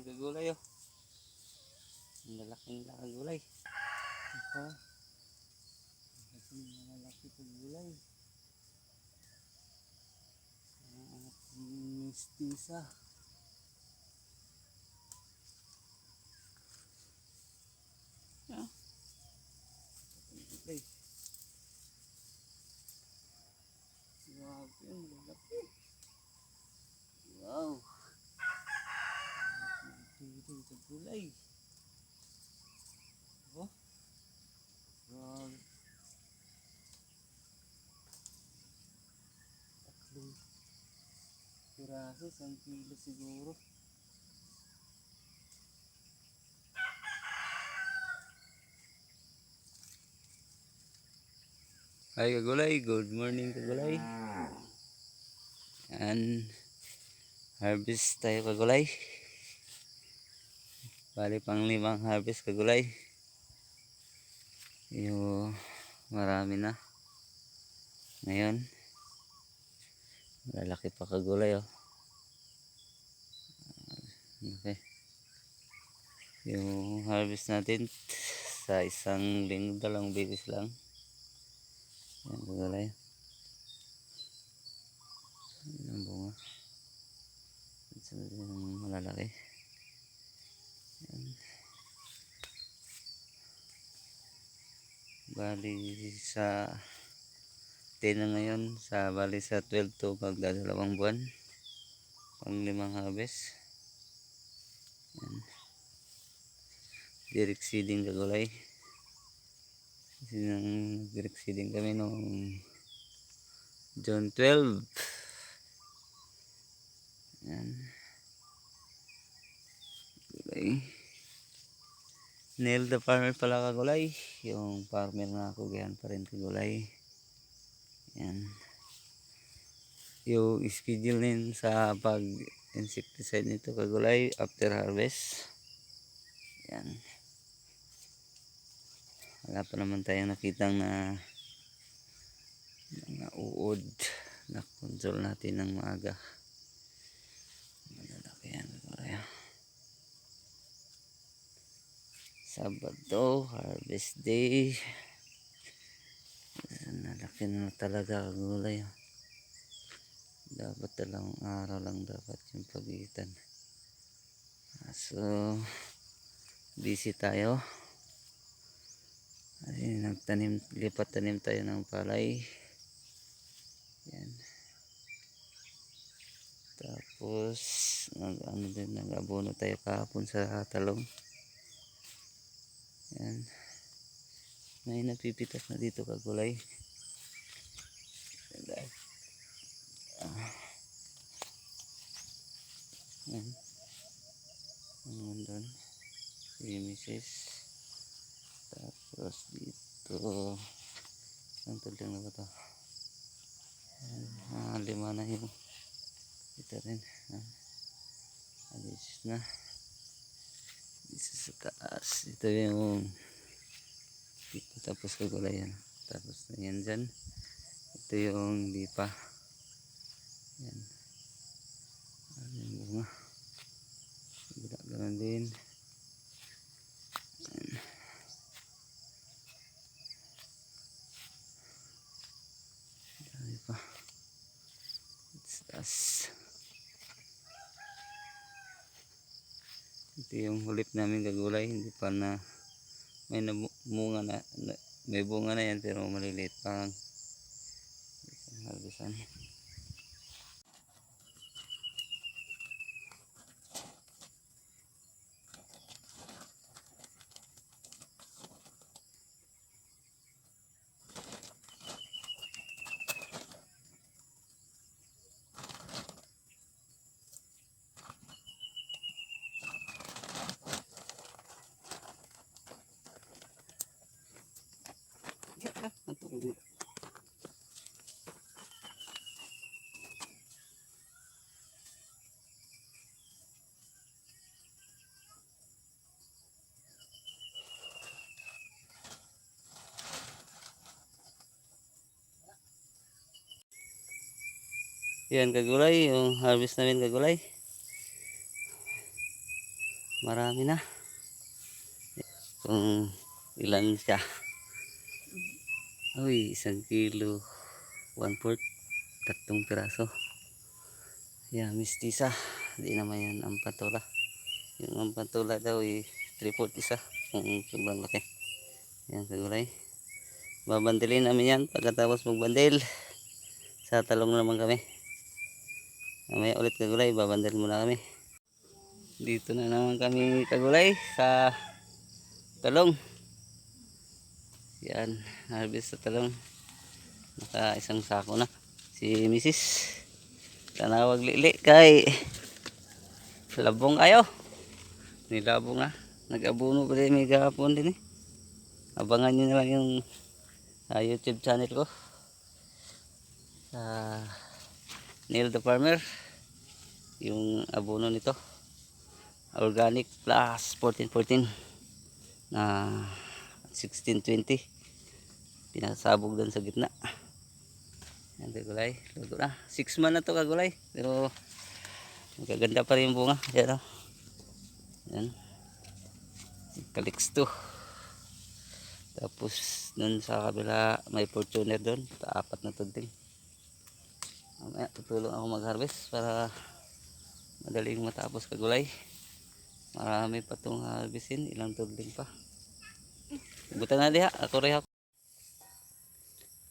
Ayan, gagulay oh. Ang lalaking kagulay. Ito. Ang malaki kagulay. Ang mistisa. Ah. Gulay. Grabe, ang lalaki. Wow. Dito sa gulay. Oh. Grabe. Tatlong piraso, isang kilo siguro. Hi kagulay, good morning kagulay. Yan. Harvest tayo kagulay. Bali pang limang harvest kagulay. Yung marami na. Ngayon. Lalaki pa kagulay oh. Okay. Yung harvest natin sa isang linggo dalawang bilis lang. Yan kagulay. Yan ang bunga. Ito yung malalaki. Yan. Bali sa 10 na ngayon sa bali sa 12 to magdadalawang buwan pang limang harvest yan direct seeding kagulay kasi direct seeding kami noong June 12 yan gulay. Neil the farmer pala kagulay yung farmer na kugayan pa rin kagulay yan yung schedule din sa pag insecticide nito kagulay after harvest yan wala pa naman tayong nakitang na mga uod na console natin ng maaga malalaki yan kagulay. Sabado, harvest day. Nalaki na talaga ang gulay. Dapat dalawang araw lang dapat yung pagitan. Ah, So, busy tayo. Ay, nagtanim, lipat tanim tayo ng palay. Yan. Tapos, nag, ano din, nag-abono tayo kahapon sa talong. Yan. May napipitas na dito kagulay. Dahil. Ah. Yan. Ang doon. Mrs. Tapos dito. Ang tulang na ba ito? Ah, lima na yung ito rin. Ah. Alis na. Isa sa taas. Ito yung dito tapos kagulay yan. Tapos na yan dyan. Ito yung di pa. Yan. Ano yung bunga. Bila ganun din. Yan. Dami pa. It's taas. Ito yung hulip namin kagulay, hindi pa na may namunga na, may bunga na yan pero maliliit pa lang. Isang harvestan. Yan kagulay, yung harvest namin kagulay. Marami na. Kung ilan siya. Uy, isang kilo. One fourth. Tatlong piraso. Yan, mistisa. Di naman yan ang patola. Yung ang patola daw ay three fourth isa. Kung sobrang laki. Yan, kagulay. Babandilin namin yan pagkatapos magbandil. Sa talong naman kami. Mamaya ulit kagulay, babandil muna kami. Dito na naman kami kagulay sa talong. Yan, harvest sa talong. Naka isang sako na. Si Mrs. Tanawag lili kay labong kayo. Nilabong na. Nag-abuno pa rin may gahapon din eh. Abangan nyo na lang yung sa YouTube channel ko. Sa Neil the Farmer. Yung abono nito. Organic plus 1414 na 1620. Pinasabog doon sa gitna. Yan kagulay. Luto na. 6 man na to kagulay. Pero magaganda pa rin yung bunga. Yan o. Yan. Kalix to. Tapos dun sa kabila may fortuner doon. Apat na tudling. Mamaya tutulong ako mag-harvest para madaling matapos kagulay. Marami pa itong harvestin. Ilang tudling pa. Buta na diha. Ako ako.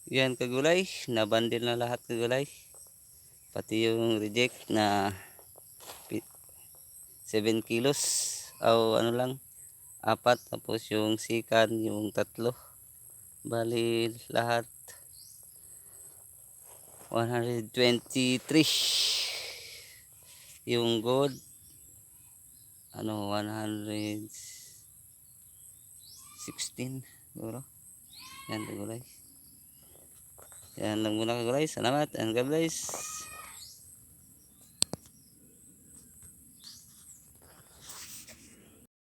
Yan kagulay. Nabandil na lahat kagulay. Pati yung reject na pi- 7 kilos. O ano lang. Apat. Tapos yung sikan yung tatlo. Bali lahat 123 yung gold ano 116 siguro. Yan kagulay yan lang muna kagulay salamat and God bless